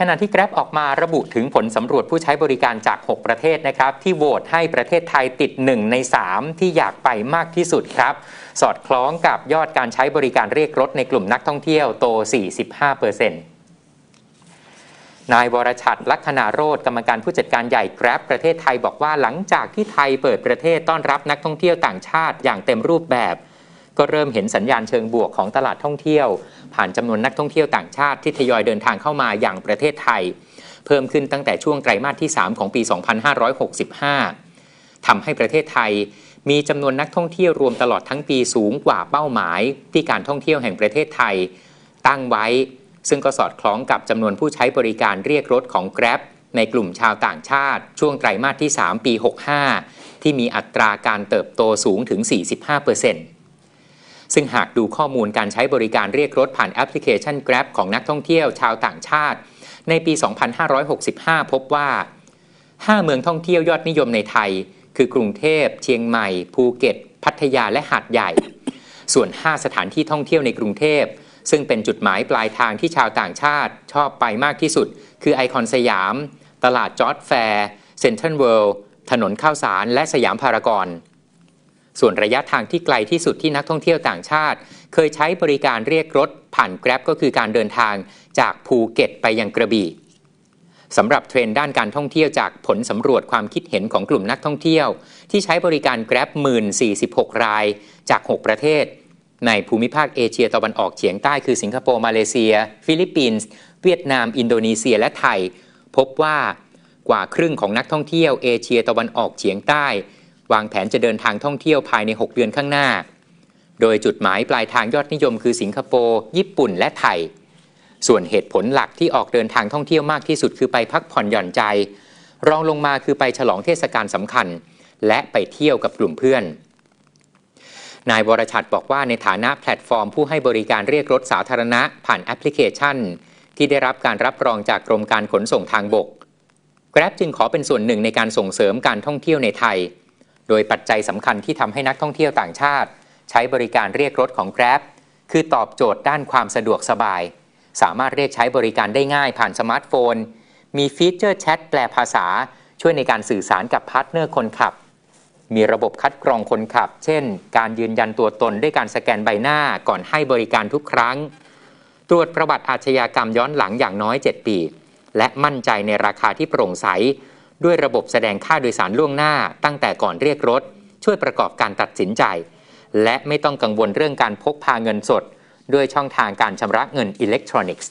ขณะที่ Grab ออกมาระบุถึงผลสำรวจผู้ใช้บริการจาก 6 ประเทศนะครับ ที่โหวตให้ประเทศไทยติด 1 ใน 3 ที่อยากไปมากที่สุดครับ สอดคล้องกับยอดการใช้บริการเรียกรถในกลุ่มนักท่องเที่ยวโต 45%นายวรชัดลักษณาโรธกรรมการผู้จัดการใหญ่ Grab ประเทศไทยบอกว่าหลังจากที่ไทยเปิดประเทศต้อนรับนักท่องเที่ยวต่างชาติอย่างเต็มรูปแบบ ก็เริ่มเห็นสัญญาณเชิงบวกของตลาดท่องเที่ยว ผ่านจำนวนนักท่องเที่ยวต่างชาติที่ทยอยเดินทางเข้ามาอย่างประเทศไทย เพิ่มขึ้นตั้งแต่ช่วงไตรมาสที่ 3 ของปี 2565ทำให้ประเทศไทยมีจำนวนนักท่องเที่ยวรวมตลอดทั้งปีสูงกว่าเป้าหมาย ที่การท่องเที่ยวแห่งประเทศไทย ตั้งไว้ ซึ่งก็สอดคล้องกับจำนวนผู้ใช้บริการเรียกรถของ Grab ในกลุ่มชาวต่างชาติ ช่วงไตรมาสที่ 3 ปี 65 ที่มีอัตราการเติบโตสูงถึง 45% ซึ่งหากดูข้อมูลการใช้บริการเรียกรถผ่านแอปพลิเคชัน Grab ของนักท่องเที่ยวชาวต่างชาติ ในปี 2565 พบว่า 5 เมืองท่องเที่ยวยอดนิยมในไทย คือกรุงเทพ เชียงใหม่ ภูเก็ต พัทยาและหาดใหญ่ ส่วน 5 สถานที่ท่องเที่ยวในกรุงเทพซึ่งเป็นจุดหมายปลายทางที่ชาวต่างชาติชอบไปมากที่สุด คือไอคอนสยาม ตลาดจอร์ดแฟร์ เซ็นทรัลเวิลด์ ถนนข้าวสาร และสยามพารากอน ส่วนระยะทางที่ไกลที่สุดที่นักท่องเที่ยวต่างชาติ เคยใช้บริการเรียกรถผ่าน Grab ก็คือการเดินทางจากภูเก็ตไปยังกระบี่สำหรับเทรนด์ด้านการท่องเที่ยวจากผลสำรวจความคิดเห็นของกลุ่มนักท่องเที่ยว ที่ใช้บริการ Grab 1046 รายจาก 6 ประเทศ ในภูมิภาคเอเชียตะวันออกเฉียงใต้คือสิงคโปร์มาเลเซีย ฟิลิปปินส์เวียดนาม อินโดนีเซียและไทย พบว่ากว่าครึ่งของนักท่องเที่ยวเอเชียตะวันออกเฉียงใต้ วางแผนจะเดินทางท่องเที่ยวภายใน 6 เดือนข้างหน้า โดยจุดหมายปลายทางยอดนิยมคือสิงคโปร์ ญี่ปุ่น และไทย ส่วนเหตุผลหลักที่ออกเดินทางท่องเที่ยวมากที่สุดคือไปพักผ่อนหย่อนใจ รองลงมาคือไปฉลองเทศกาลสำคัญ และไปเที่ยวกับกลุ่มเพื่อน นายวรชัดบอกว่าในฐานะแพลตฟอร์มผู้ให้บริการเรียกรถสาธารณะ ผ่านแอปพลิเคชัน ที่ได้รับการรับรองจากกรมการขนส่งทางบก Grab จึงขอเป็นส่วนหนึ่งในการส่งเสริมการท่องเที่ยวในไทย โดยปัจจัยสำคัญที่ทำให้นักท่องเที่ยวต่างชาติ ใช้บริการเรียกรถของ Grab คือตอบโจทย์ด้านความสะดวกสบาย สามารถเรียกใช้บริการได้ง่ายผ่านสมาร์ทโฟน มีฟีเจอร์แชทแปลภาษา ช่วยในการสื่อสารกับพาร์ทเนอร์คนขับ มีระบบคัดกรองคนขับ เช่น การยืนยันตัวตนด้วยการสแกนใบหน้าก่อนให้บริการทุกครั้ง ตรวจประวัติอาชญากรรมย้อนหลังอย่างน้อย 7 ปี และมั่นใจในราคาที่โปร่งใส ด้วยระบบแสดงค่าโดยสารล่วงหน้าตั้งแต่ก่อนเรียกรถ ช่วยประกอบการตัดสินใจ และไม่ต้องกังวลเรื่องการพกพาเงินสด ด้วยช่องทางการชำระเงินอิเล็กทรอนิกส์